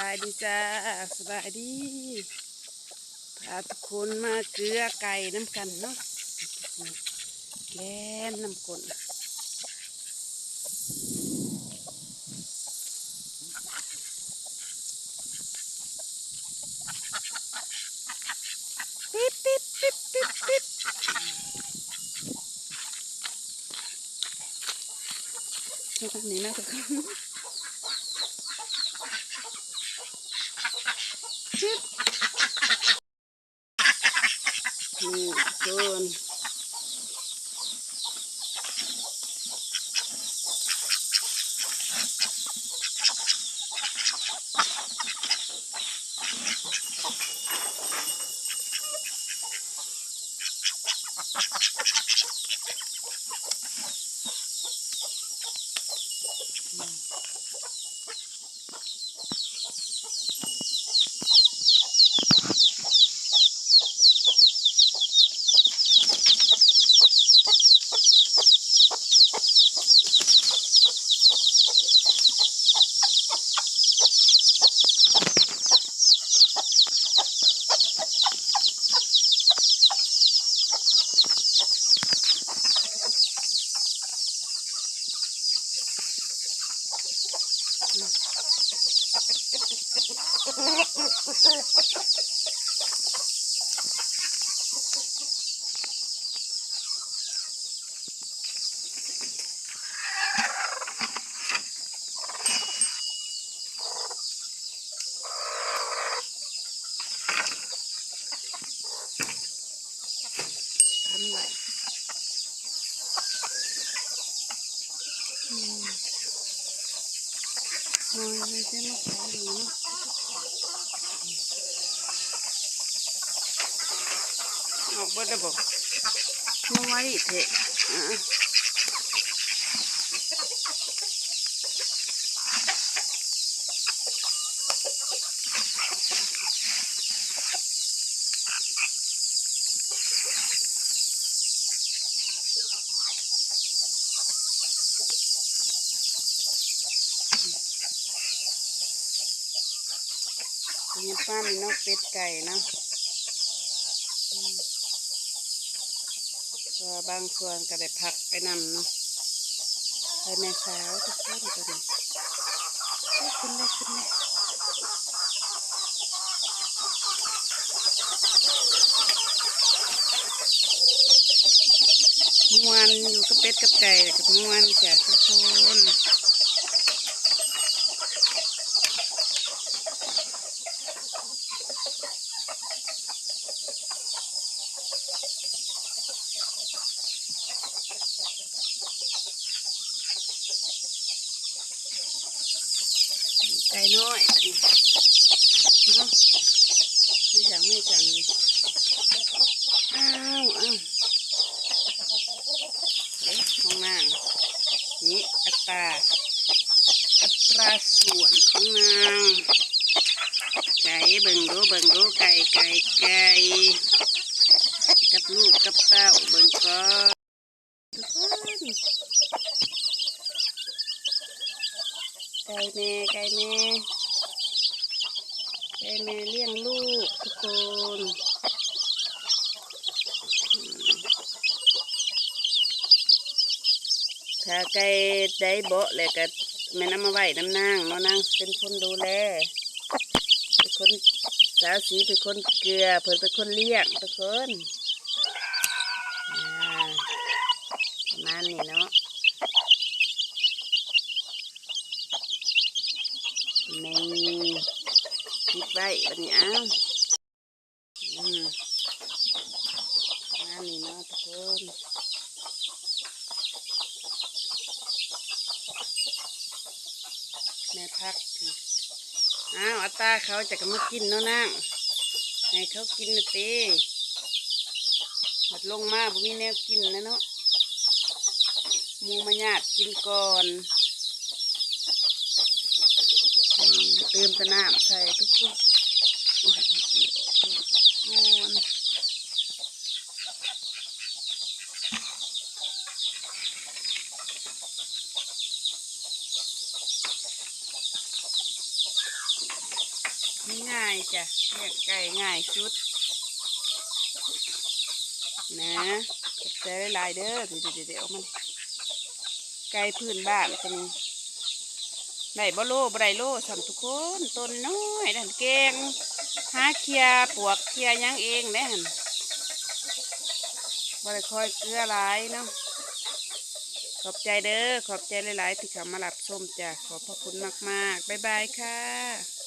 บายดีจ้าสบายดีพาทุกคนมาเกลือไก่น้ำกันเนาะแล่นน้ำกลนปิ๊บปิ๊บปิ๊บปิ๊บปิ๊บมาทางนี้นะทุกคน ชิบ นี่โดนทำไรอืม นอนเลยจะมาใช้หรือเนาะออกบ่ได้บอกมาไว้เถอะ อะมีป้ามีนกเป็ดไก่นะตัวบางส่วนก็ได้พักไปนำเนาะไปแม่สาวทุกคนก็ดีขึ้นเลยขึ้นเลยมวนอยู่กับเป็ดกับไก่กับมวนจ้ะทุกคน ไก่น้อยแบบนี้เนาะไม่จังไม่จังอ้าวอ้าวเฮ้ยของนางนี่อัตรา อัตราส่วนของนางไก่เบิ่งดูเบิ่งดูไก่ไก่ไก่กับลูกกับเต้าเบิ่งก่อนทุกคนไก่แม่ไก่แม่ไก่แม่เลี้ยงลูกทุกคนถ้าไก่ได้เบาะเลยก็ แม่น้ำมาไหว้น้ำนางเนาะนางเป็นคนดูแลเป็นคนสาวสีเป็นคนเกลือเพิ่นเป็นคนเลี้ยงทุกคนประมาณนี้เนาะนี่คิดไว้บันนี้อ้าวอืมานนี่เนาะทุกคนแม่ พักอ้าวอัตาเขาจะกมากินเนาะนางให้เขากินนะเต้บัดลงมาบ่มีแนวกินนะเนาะมูมาญาติกินก่อนเติมต่น้ำใส่ทุกคนโอ้ยโอ้ยโอ้ย ง่ายจ้ะเลี้ยงไก่ง่ายสุด นะขอบใจหลายเด้อเดี๋ยวเดี๋ยวเดี๋ยวมัน ไก่พื้นบ้านตัวนี้ได้บ่โลบได้โลสำทุกคนต้นน้อยดันเกงหาเคลียปวกเคลียยังเองได้หันบ่ได้คอยเกลือหลายเนาะขอบใจเด้อขอบใจหลาย ๆ ที่เขามารับชมจ้ะขอบพระคุณมาก ๆ บ๊ายบายค่ะ